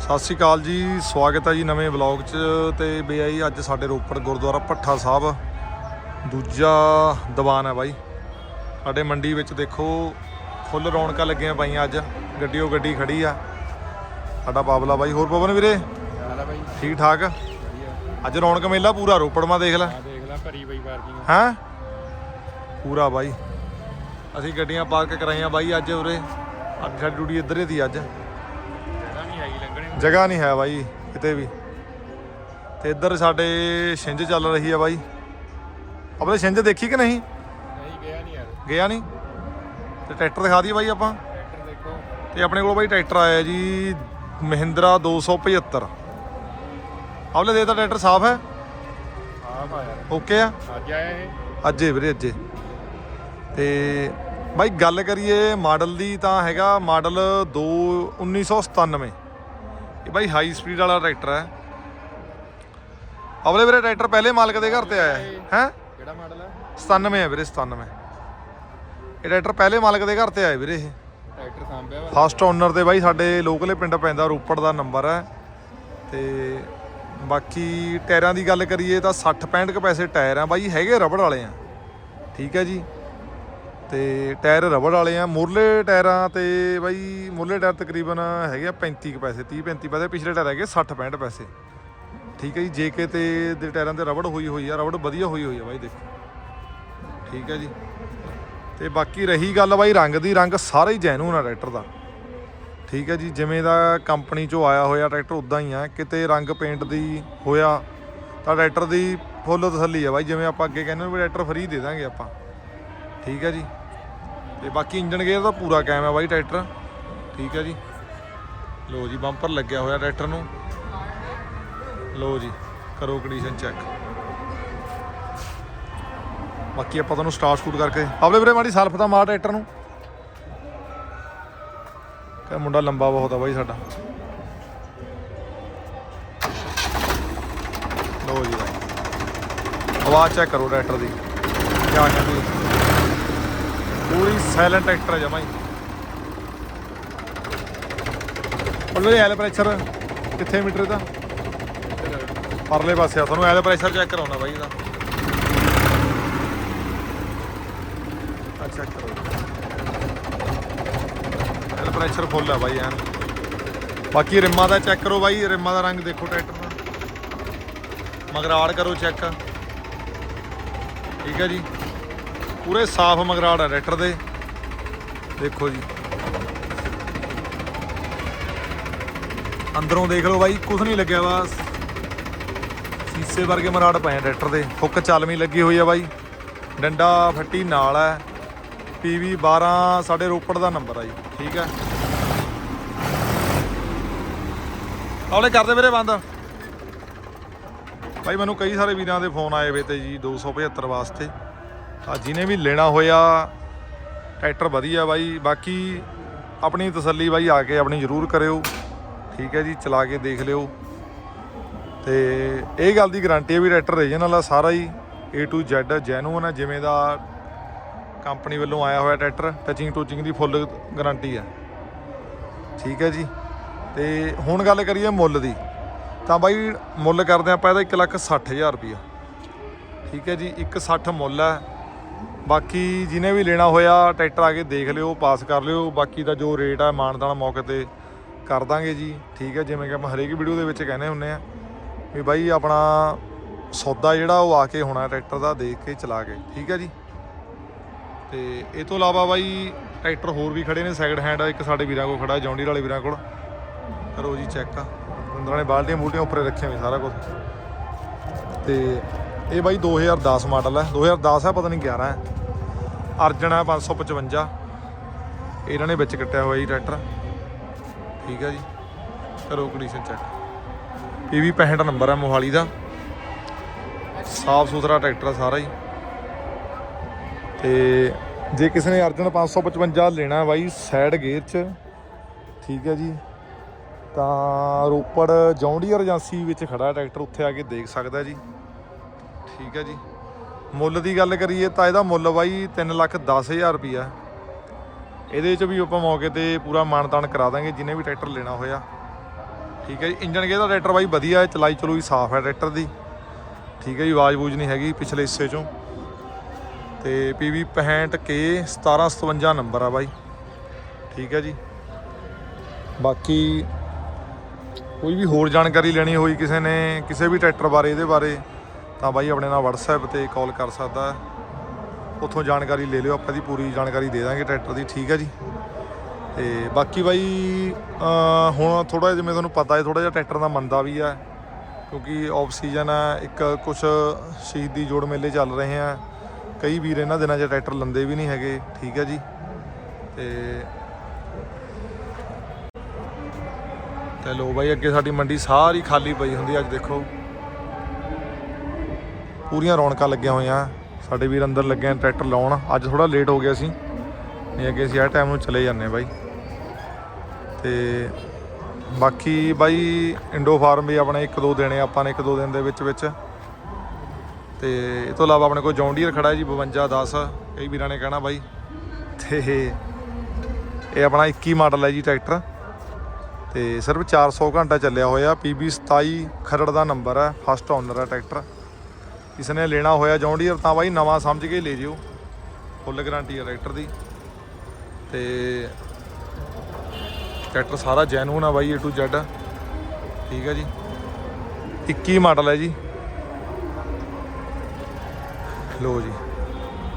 ਸਤਿ ਸ਼੍ਰੀ ਅਕਾਲ ਜੀ ਸਵਾਗਤ ਹੈ ਜੀ ਨਵੇਂ ਵਲੌਗ 'ਚ ਤੇ ਬਈ ਅੱਜ ਸਾਡੇ ਰੋਪੜ ਗੁਰਦੁਆਰਾ ਭੱਠਾ ਸਾਹਿਬ ਦੂਜਾ ਦੀਵਾਨ ਹੈ ਬਾਈ। ਸਾਡੇ ਮੰਡੀ ਵਿੱਚ ਦੇਖੋ ਫੁੱਲ ਰੌਣਕਾਂ ਲੱਗੀਆਂ ਪਈਆਂ ਅੱਜ ਗੱਡੀਓ ਗੱਡੀ ਖੜੀ ਆ। ਸਾਡਾ ਬਾਬਲਾ ਬਾਈ ਹੋਰ ਪਵਨ ਵੀਰੇ? ਠੀਕ ਠਾਕ? ਅੱਜ ਰੌਣਕ ਮੇਲਾ ਪੂਰਾ ਰੋਪੜ ਮਾ ਦੇਖ ਲੈ। ਦੇਖ ਲੈ ਭਰੀ ਬਈ ਪਾਰਕਿੰਗ ਹੈਂ? ਪੂਰਾ ਬਾਈ। ਅਸੀਂ ਗੱਡੀਆਂ ਪਾਰਕ ਕਰਾਈਆਂ ਬਾਈ ਅੱਜ ਉਰੇ। ਅੱਜ ਸਾਡੀ ਡਿਊਟੀ ਇੱਧਰ ਦੀ ਅੱਜ। ਜਗ੍ਹਾ ਨਹੀਂ ਹੈ ਬਾਈ ਕਿਤੇ ਵੀ। ਤੇ ਇੱਧਰ ਸਾਡੇ ਛਿੰਝ ਚੱਲ ਰਹੀ ਹੈ ਬਾਈ। ਆਪਣੇ ਛਿੰਝ ਦੇਖੀ ਕਿ ਨਹੀਂ? ਨਹੀਂ ਗਿਆ ਨਹੀਂ ਯਾਰ। ਗਿਆ ਨਹੀਂ? ਤੇ ਟਰੈਕਟਰ ਦਿਖਾ ਦਈਏ ਬਾਈ ਆਪਾਂ। ਟਰੈਕਟਰ ਦੇਖੋ। ਤੇ ਆਪਣੇ ਕੋਲ ਬਾਈ ਟਰੈਕਟਰ ਆਇਆ ਜੀ ਮਹਿੰਦਰਾ 275 ਆਵਲੇ ਦੇ ਤਾਂ ਟਰੈਕਟਰ ਸਾਫ਼ ਹੈ? ਆਪ ਆ ਯਾਰ। ਓਕੇ ਆ? ਅੱਜ ਆਇਆ ਇਹ? ਅੱਜੇ ਵੀਰੇ ਅੱਜੇ ਤੇ ਬਾਈ ਗੱਲ ਕਰੀਏ ਮਾਡਲ ਦੀ ਤਾਂ ਹੈਗਾ ਮਾਡਲ 2 1997 ਇਹ ਬਾਈ ਹਾਈ ਸਪੀਡ ਵਾਲਾ ਟਰੈਕਟਰ ਹੈ। ਅਵਲੇ ਵੀਰੇ ਟਰੈਕਟਰ ਪਹਿਲੇ ਮਾਲਕ ਦੇ ਘਰ ਤੇ ਆਇਆ ਹੈ। ਹੈ? ਕਿਹੜਾ ਮਾਡਲ ਹੈ? 97 ਹੈ ਵੀਰੇ 97 ਇਹ ਟਰੈਕਟਰ ਪਹਿਲੇ ਮਾਲਕ ਦੇ ਘਰ ਤੇ ਆਇਆ ਵੀਰੇ ਇਹ। ਟਰੈਕਟਰ ਸਾਂਭਿਆ ਵਾ। ਫਸਟ ਓਨਰ ਤੇ ਬਾਈ ਸਾਡੇ ਲੋਕਲੇ ਪਿੰਡ ਪੈਂਦਾ ਰੋਪੜ ਦਾ ਨੰਬਰ ਹੈ। ਤੇ ਬਾਕੀ ਟਾਇਰਾਂ ਦੀ ਗੱਲ ਕਰੀਏ ਤਾਂ 60 65 ਕੁ ਪੈਸੇ ਟਾਇਰ ਆ। ਬਾਈ ਹੈਗੇ ਰਬੜ ਵਾਲੇ ਆ। ਠੀਕ ਹੈ ਜੀ। ਤੇ ਟਾਇਰ ਰਬੜ ਵਾਲੇ ਆ। ਮੁਰਲੇ ਟਾਇਰਾਂ ਤੇ ਬਾਈ, ਮੁਰਲੇ ਟਾਇਰ ਤਕਰੀਬਨ ਹੈਗੇ ਆ 35 ਕੁ ਪੈਸੇ 30 35 ਪੈਸੇ ਪਿਛਲੇ ਟਾਇਰ ਹੈਗੇ 60 65 ਪੈਸੇ। ਠੀਕ ਹੈ ਜੀ ਜੇਕੇ ਤੇ ਦੇ ਟਾਇਰਾਂ ਤੇ ਰਬੜ ਹੋਈ ਹੋਈ ਆ, ਰਬੜ ਵਧੀਆ ਹੋਈ ਹੋਈ ਆ ਬਾਈ ਦੇਖੋ। ਠੀਕ ਹੈ ਜੀ। ਤੇ ਬਾਕੀ ਰਹੀ ਗੱਲ ਬਾਈ ਰੰਗ ਦੀ, ਰੰਗ ਸਾਰੇ ਹੀ ਜੈਨੂਨ ਆ ਟਰੈਕਟਰ ਦਾ। ਠੀਕ ਹੈ ਜੀ, ਜਿਵੇਂ ਦਾ ਕੰਪਨੀ ਚੋਂ ਆਇਆ ਹੋਇਆ ਟਰੈਕਟਰ ਉਦਾਂ ਹੀ ਆ। ਕਿਤੇ ਰੰਗ ਪੇਂਟ ਦੀ ਹੋਇਆ, ਤਾਂ ਟਰੈਕਟਰ ਦੀ ਫੁੱਲ ਤਸੱਲੀ ਆ ਬਾਈ। ਜਿਵੇਂ ਆਪਾਂ ਅੱਗੇ ਕਹਿੰਦੇ ਨੇ ਵੀ ਟਰੈਕਟਰ ਫਰੀ ਦੇ ਦਾਂਗੇ ਆਪਾਂ। ਠੀਕ ਹੈ ਜੀ। ਤੇ ਬਾਕੀ ਇੰਜਨ ਗੇਅਰ ਦਾ ਪੂਰਾ ਕਾਇਮ ਹੈ ਬਾਈ ਟਰੈਕਟਰ। ਠੀਕ ਹੈ ਜੀ। ਲੋ ਜੀ ਬੰਪਰ ਲੱਗਿਆ ਹੋਇਆ ਟਰੈਕਟਰ ਨੂੰ। ਲੋ ਜੀ, ਕਰੋ ਕੰਡੀਸ਼ਨ ਚੈੱਕ ਬਾਕੀ ਆਪਾਂ ਤੁਹਾਨੂੰ ਸਟਾਰਟ ਸ਼ੂਟ ਕਰਕੇ ਆਵਲੇ ਵੀਰੇ ਮਾੜੀ ਸਲਫ ਤਾਂ ਮਾਰ ਟਰੈਕਟਰ ਨੂੰ। ਕਹ ਮੁੰਡਾ ਲੰਬਾ ਬਹੁਤ ਆ ਬਾਈ ਸਾਡਾ। ਲੋ ਜੀ ਬਾਈ। ਆਵਾਜ਼ ਚੈੱਕ ਕਰੋ ਟਰੈਕਟਰ ਦੀ। ਕੀ ਕਹਿੰਦੀ ਪੂਰੀ ਸਾਇਲੈਂਟ ਟਰੈਕਟਰ ਹੈ। ਜਮਾਈ ਉਹਦੇ ਐਲ ਪ੍ਰੈਸ਼ਰ ਕਿੱਥੇ ਮੀਟਰ ਦਾ? ਪਰਲੇ ਪਾਸੇ ਆ, ਤੁਹਾਨੂੰ ਐਲ ਪ੍ਰੈਸ਼ਰ ਚੈੱਕ ਕਰਾਉਣਾ ਬਾਈ ਇਹਦਾ। ਅੱਛਾ ਚੈੱਕ ਕਰੋ ਐਲ ਪ੍ਰੈਸ਼ਰ ਫੁੱਲ ਆ ਬਾਈ, ਐਨ। ਬਾਕੀ ਰਿਮਾਂ ਦਾ ਚੈੱਕ ਕਰੋ ਬਾਈ, ਰਿਮਾਂ ਦਾ ਰੰਗ ਦੇਖੋ ਟਰੈਕਟਰ ਦਾ ਮਗਰਾੜ ਕਰੋ ਚੈੱਕ ਠੀਕ ਹੈ ਜੀ। ਪੂਰੇ ਸਾਫ਼ ਮਗਰਾੜ ਆ ਟਰੈਕਟਰ ਦੇ। ਦੇਖੋ ਜੀ। ਅੰਦਰੋਂ ਦੇਖ ਲਓ ਬਾਈ ਕੁਝ ਨਹੀਂ ਲੱਗਿਆ ਵਾ। ਸੀਸੇ ਵਰਗੇ ਮਰਾੜ ਪਏ ਟਰੈਕਟਰ ਦੇ। ਫੁੱਕ ਚਾਲਵੀਂ ਲੱਗੀ ਹੋਈ ਆ ਬਾਈ। ਡੰਡਾ ਫੱਟੀ ਨਾਲ ਹੈ ਪੀਵੀ 12 ਸਾਡੇ ਰੋਪੜ ਦਾ ਨੰਬਰ ਆ ਜੀ। ਠੀਕ ਹੈ ਆਉਲੇ ਕਰਦੇ ਵੀਰੇ ਬੰਦ। ਭਾਈ ਮੈਨੂੰ ਕਈ ਸਾਰੇ ਵੀਰਾਂ ਦੇ ਫੋਨ ਆਏ ਵੇ ਤੇ ਜੀ 275 ਵਾਸਤੇ। ਤਾਂ ਜਿਹਨੇ ਵੀ ਲੈਣਾ ਹੋਇਆ, ਟਰੈਕਟਰ ਵਧੀਆ ਬਾਈ। ਬਾਕੀ ਆਪਣੀ ਤਸੱਲੀ ਬਾਈ ਆ ਕੇ ਆਪਣੀ ਜ਼ਰੂਰ ਕਰਿਓ। ਠੀਕ ਹੈ ਜੀ, ਚਲਾ ਕੇ ਦੇਖ ਲਿਓ। ਤੇ ਇਹ ਗੱਲ ਦੀ ਗਾਰੰਟੀ ਹੈ ਵੀ ਟਰੈਕਟਰ ਰੀਜਨਲ ਆ ਸਾਰਾ ਹੀ। A to Z ਜੈਨੂਨ ਹੈ ਜਿਵੇਂ ਦਾ ਕੰਪਨੀ ਵੱਲੋਂ ਆਇਆ ਹੋਇਆ ਟਰੈਕਟਰ ਟਚਿੰਗ ਟੂਚਿੰਗ ਦੀ ਫੁੱਲ ਗਾਰੰਟੀ ਹੈ ਠੀਕ ਹੈ ਜੀ। ਤੇ ਹੁਣ ਗੱਲ ਕਰੀਏ ਮੁੱਲ ਦੀ। ਤਾਂ ਬਾਈ ਮੁੱਲ ਕਰਦੇ ਆਪਾਂ ਇਹਦਾ 160000 ਰੁਪਇਆ। ਠੀਕ ਹੈ ਜੀ 160 ਮੁੱਲ ਹੈ ਬਾਕੀ ਜਿਹਨੇ ਵੀ ਲੈਣਾ ਹੋਇਆ ਟਰੈਕਟਰ ਆ ਕੇ ਦੇਖ ਲਿਓ, ਪਾਸ ਕਰ ਲਿਓ। ਬਾਕੀ ਦਾ ਜੋ ਰੇਟ ਆ ਮਾਨਦਾਨ ਮੌਕੇ ਤੇ ਕਰ ਦਾਂਗੇ ਜੀ। ਠੀਕ ਹੈ ਜਿਵੇਂ ਕਿ ਆਪਾਂ ਹਰੇਕ ਵੀਡੀਓ ਦੇ ਵਿੱਚ ਕਹਿੰਦੇ ਹੁੰਨੇ ਆ ਵੀ ਬਾਈ ਆਪਣਾ ਸੌਦਾ ਜਿਹੜਾ ਉਹ ਆ ਕੇ ਹੋਣਾ ਟਰੈਕਟਰ ਦਾ, ਦੇਖ ਕੇ ਚਲਾ ਕੇ। ਠੀਕ ਹੈ ਜੀ? ਤੇ ਇਹ ਤੋਂ ਇਲਾਵਾ ਬਾਈ ਟਰੈਕਟਰ ਹੋਰ ਵੀ ਖੜੇ ਨੇ ਸੈਕਿੰਡ ਹੈਂਡ ਇੱਕ ਸਾਡੇ ਵੀਰਾਂ ਕੋਲ ਖੜਾ, ਜੌਂਡੀਰ ਵਾਲੇ ਵੀਰਾਂ ਕੋਲ। ਕਰੋ ਜੀ ਚੈੱਕ ਅੰਦਰਾਂ ਨੇ ਬਾਲਟੀਆਂ ਬੂਟੀਆਂ ਉੱਪਰ ਰੱਖੀਆਂ ਵੀ ਸਾਰਾ ਕੁਝ ਤੇ ਇਹ ਬਾਈ 2010 ਮਾਡਲ ਹੈ। 2010 ਹੈ, ਪਤਾ ਨਹੀਂ 11 ਹੈ। ਅਰਜਨ ਹੈ 555 ਇਹਨਾਂ ਨੇ ਵਿੱਚ ਕੱਟਿਆ ਹੋਇਆ ਜੀ ਟਰੈਕਟਰ। ਠੀਕ ਹੈ ਜੀ। ਕਰੋ ਕੰਡੀਸ਼ਨ ਚੈੱਕ ਵੀ 65 ਨੰਬਰ ਹੈ ਮੋਹਾਲੀ ਦਾ। ਸਾਫ਼ ਸੁਥਰਾ ਟਰੈਕਟਰ ਹੈ ਸਾਰਾ ਹੀ ਤੇ ਜੇ ਕਿਸੇ ਨੇ ਅਰਜਨ 555 ਲੈਣਾ ਬਾਈ ਸਾਈਡ ਗੇਅਰ 'ਚ, ਠੀਕ ਹੈ ਜੀ। ਤਾਂ ਰੋਪੜ ਜੌਂਡੀਅਰ ਏਜੰਸੀ ਵਿੱਚ ਖੜਾ ਟਰੈਕਟਰ, ਉੱਥੇ ਆ ਕੇ ਦੇਖ ਸਕਦਾ ਜੀ। ਠੀਕ ਹੈ ਜੀ। ਮੁੱਲ ਦੀ ਗੱਲ ਕਰੀਏ ਤਾਂ ਇਹਦਾ ਮੁੱਲ ਬਾਈ 3 ਲੱਖ 10000 ਰੁਪਿਆ ਇਹਦੇ 'ਚ ਵੀ ਆਪਾਂ ਮੌਕੇ ਤੇ ਪੂਰਾ ਮਾਨਤਾਨ ਕਰਾ ਦਾਂਗੇ ਜਿਹਨੇ ਵੀ ਟਰੈਕਟਰ ਲੈਣਾ ਹੋਇਆ। ਠੀਕ ਹੈ ਜੀ। ਇੰਜਨ ਗੇਅਰ ਦਾ ਟਰੈਕਟਰ ਬਾਈ ਵਧੀਆ ਹੈ, ਚਲਾਈ ਚਲੂਈ ਸਾਫ਼ ਹੈ ਟਰੈਕਟਰ ਦੀ। ਠੀਕ ਹੈ ਜੀ, ਆਵਾਜ਼ ਬੂਝ ਨਹੀਂ ਹੈਗੀ ਪਿਛਲੇ ਹਿੱਸੇ ਚੋਂ। ਤੇ PV 65K 1757 ਨੰਬਰ ਆ ਬਾਈ। ਠੀਕ ਹੈ ਜੀ। ਬਾਕੀ ਕੋਈ ਵੀ ਹੋਰ ਜਾਣਕਾਰੀ ਲੈਣੀ ਹੋਈ ਕਿਸੇ ਨੇ, ਕਿਸੇ ਵੀ ਟਰੈਕਟਰ ਬਾਰੇ, ਇਹਦੇ ਬਾਰੇ ਤਾਂ ਬਾਈ ਆਪਣੇ ਨਾਲ WhatsApp ਤੇ ਕਾਲ ਕਰ ਸਕਦਾ ਉੱਥੋਂ ਜਾਣਕਾਰੀ ਲੈ ਲਿਓ, ਆਪਾਂ ਦੀ ਪੂਰੀ ਜਾਣਕਾਰੀ ਦੇ ਦਾਂਗੇ ਟਰੈਕਟਰ ਦੀ, ਠੀਕ ਹੈ ਜੀ। ਤੇ ਬਾਕੀ ਬਾਈ, ਅਹ, ਹੁਣ ਥੋੜਾ ਜਿਵੇਂ ਤੁਹਾਨੂੰ ਪਤਾ ਹੈ ਥੋੜਾ ਜਿਹਾ ਟਰੈਕਟਰ ਦਾ ਮੰਦਾ ਵੀ ਹੈ, ਕਿਉਂਕਿ ਆਫ ਸੀਜ਼ਨ ਹੈ, ਇੱਕ ਕੁਝ ਸ਼ਹੀਦੀ ਜੋੜ ਮੇਲੇ ਚੱਲ ਰਹੇ ਆ ਕਈ ਵੀਰ ਇਹਨਾਂ ਦਿਨਾਂ 'ਚ ਟਰੈਕਟਰ ਲੰਦੇ ਵੀ ਨਹੀਂ ਹੈਗੇ, ਠੀਕ ਹੈ ਜੀ। ਤੇ ਤੇ ਲੋ ਬਾਈ, ਅੱਗੇ ਸਾਡੀ ਮੰਡੀ ਸਾਰੀ ਖਾਲੀ ਪਈ ਹੁੰਦੀ ਅੱਜ ਦੇਖੋ। ਪੂਰੀਆਂ ਰੌਣਕਾਂ ਲੱਗੀਆਂ ਹੋਈਆਂ। ਸਾਡੇ ਵੀਰ ਅੰਦਰ ਲੱਗੇ ਆ, ਟਰੈਕਟਰ ਲਾਉਣ। ਅੱਜ ਥੋੜਾ ਲੇਟ ਹੋ ਗਿਆ ਸੀ। ਨਹੀਂ, ਅੱਗੇ ਅਸੀਂ ਆ ਟਾਈਮ ਨੂੰ ਚਲੇ ਜਾਂਦੇ ਬਾਈ। ਤੇ ਬਾਕੀ ਬਾਈ ਇੰਡੋ ਫਾਰਮ ਵੀ ਆਪਣੇ ਇੱਕ ਦੋ ਦੇਣੇ ਆਪਾਂ ਨੇ ਇੱਕ ਦੋ ਦਿਨ ਦੇ ਵਿੱਚ ਵਿੱਚ। ਤੇ ਇਹ ਤੋਂ ਇਲਾਵਾ ਆਪਣੇ ਕੋਲ ਜੌਂਡੀਅਰ ਖੜਾ ਜੀ 52 10 ਕਈ ਵੀਰਾਂ ਨੇ ਕਹਿਣਾ ਬਾਈ। ਤੇ ਇਹ ਆਪਣਾ 21 ਮਾਡਲ ਹੈ ਜੀ ਟਰੈਕਟਰ। ਤੇ ਸਿਰਫ 400 ਘੰਟਾ ਚੱਲਿਆ ਹੋਇਆ। PB 27 ਖਰੜ ਦਾ ਨੰਬਰ ਹੈ ਫਸਟ ਓਨਰ ਹੈ ਟਰੈਕਟਰ। ਕਿਸੇ ਨੇ ਲੈਣਾ ਹੋਇਆ ਜੌਂਡੀਅਰ ਤਾਂ ਬਾਈ ਨਵਾਂ ਸਮਝ ਕੇ ਲੈ ਜਿਓ। ਫੁੱਲ ਗਾਰੰਟੀ ਹੈ ਟਰੈਕਟਰ ਦੀ। ਤੇ ਟਰੈਕਟਰ ਸਾਰਾ ਜੈਨੂਨ ਆ ਬਾਈ, A to Z ਠੀਕ ਹੈ ਜੀ। 21 ਮਾਡਲ ਹੈ ਜੀ। ਲੋ ਜੀ।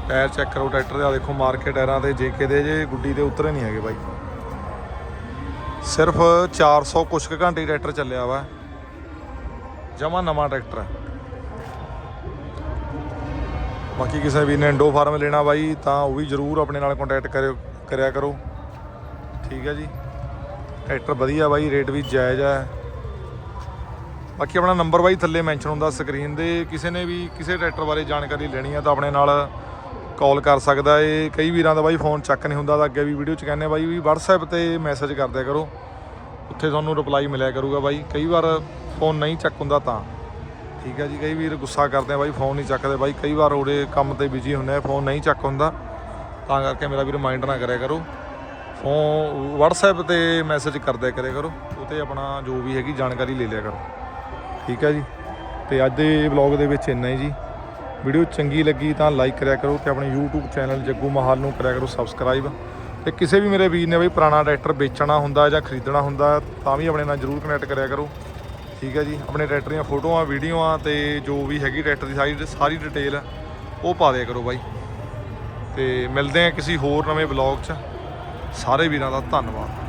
ਟਾਇਰ ਚੈੱਕ ਕਰੋ ਟਰੈਕਟਰ ਦੇ। ਆ ਦੇਖੋ ਮਾਰਕੀਟ ਟਾਇਰਾਂ ਤੇ ਜੇਕੇ ਦੇ ਜੇ ਗੁੱਡੀ ਦੇ ਉਤਰੇ ਨਹੀਂ ਹੈਗੇ ਬਾਈ। ਸਿਰਫ 400 ਕੁਛ ਕੁ ਘੰਟੇ ਟਰੈਕਟਰ ਚੱਲਿਆ ਵਾ। ਜਮਾ ਨਵਾਂ ਟਰੈਕਟਰ ਹੈ ਬਾਕੀ ਕਿਸੇ ਵੀ ਨੇ ਇੰਡੋ ਫਾਰਮ ਲੈਣਾ ਬਾਈ, ਤਾਂ ਉਹ ਵੀ ਜਰੂਰ ਆਪਣੇ ਨਾਲ ਕੰਟੈਕਟ ਕਰਿਓ, ਕਰਿਆ ਕਰੋ। ਠੀਕ ਹੈ ਜੀ। ਟਰੈਕਟਰ ਵਧੀਆ ਬਾਈ ਰੇਟ ਵੀ ਜਾਇਜ਼ ਹੈ ਬਾਕੀ ਆਪਣਾ ਨੰਬਰ ਬਾਈ ਥੱਲੇ ਮੈਂਸ਼ਨ ਹੁੰਦਾ ਸਕਰੀਨ ਦੇ। ਕਿਸੇ ਨੇ ਵੀ ਕਿਸੇ ਟਰੈਕਟਰ ਬਾਰੇ ਜਾਣਕਾਰੀ ਲੈਣੀ ਆ ਤਾਂ ਆਪਣੇ ਨਾਲ ਕਾਲ ਕਰ ਸਕਦਾ ਏ। ਕਈ ਵੀਰਾਂ ਦਾ ਬਾਈ ਫੋਨ ਚੱਕ ਨਹੀਂ ਹੁੰਦਾ ਤਾਂ ਅੱਗੇ ਵੀ ਵੀਡੀਓ ਚ ਕਹਿੰਦੇ ਬਾਈ ਵੀ WhatsApp ਤੇ ਮੈਸੇਜ ਕਰ ਕਰੋ। ਉੱਥੇ ਤੁਹਾਨੂੰ ਰਿਪਲਾਈ ਮਿਲਿਆ ਕਰੂਗਾ ਬਾਈ। ਕਈ ਵਾਰ ਫੋਨ ਨਹੀਂ ਚੱਕ ਹੁੰਦਾ ਤਾਂ। ਠੀਕ ਹੈ ਜੀ, ਕਈ ਵੀਰ ਗੁੱਸਾ ਕਰਦੇ ਆ, ਬਾਈ ਫੋਨ ਨਹੀਂ ਚੱਕਦੇ। ਬਾਈ ਕਈ ਵਾਰ ਉਹਦੇ ਕੰਮ ਤੇ ਬਿਜ਼ੀ ਹੁੰਦੇ ਆ ਫੋਨ ਨਹੀਂ ਚੱਕ ਹੁੰਦਾ। ਤਾਂ ਕਰਕੇ ਮੇਰਾ ਵੀ ਰਿਮਾਈਂਡਰ ਨਾ ਕਰਿਆ ਕਰੋ। ਫੋਨ WhatsApp ਤੇ ਮੈਸੇਜ ਕਰਦਿਆ ਕਰਿਆ ਕਰੋ। ਉਹ ਤੇ ਆਪਣਾ ਜੋ ਵੀ ਹੈਗੀ ਜਾਣਕਾਰੀ ਲੈ ਲਿਆ ਕਰੋ। ਠੀਕ ਹੈ ਜੀ। ਤੇ ਅੱਜ ਦੇ ਵਲੌਗ ਦੇ ਵਿੱਚ ਇੰਨਾ ਹੀ ਜੀ। ਵੀਡੀਓ ਚੰਗੀ ਲੱਗੀ ਤਾਂ ਲਾਈਕ ਕਰਿਆ ਕਰੋ ਤੇ ਆਪਣੇ YouTube ਚੈਨਲ ਜੱਗੂ ਮਹਾਲ ਨੂੰ ਕਰਿਆ ਕਰੋ ਸਬਸਕ੍ਰਾਈਬ ਤੇ ਕਿਸੇ ਵੀ ਮੇਰੇ ਵੀਰ ਨੇ ਬਈ ਪੁਰਾਣਾ ਟਰੈਕਟਰ ਵੇਚਣਾ ਹੁੰਦਾ ਜਾਂ ਖਰੀਦਣਾ ਹੁੰਦਾ ਤਾਂ ਵੀ ਆਪਣੇ ਨਾਲ ਜਰੂਰ ਕਨੈਕਟ ਕਰਿਆ ਕਰੋ। ਠੀਕ ਹੈ ਜੀ, ਆਪਣੇ ਟਰੈਕਟਰ ਦੀਆਂ ਫੋਟੋਆਂ, ਵੀਡੀਓਆਂ ਤੇ ਜੋ ਵੀ ਹੈਗੀ ਟਰੈਕਟਰ ਦੀ ਸਾਰੀ ਸਾਰੀ ਡਿਟੇਲ ਉਹ ਪਾ ਦਿਆ ਕਰੋ ਬਾਈ। ਤੇ ਮਿਲਦੇ ਆ ਕਿਸੇ ਹੋਰ ਨਵੇਂ ਵਲੌਗ 'ਚ। ਸਾਰੇ ਵੀਰਾਂ ਦਾ ਧੰਨਵਾਦ।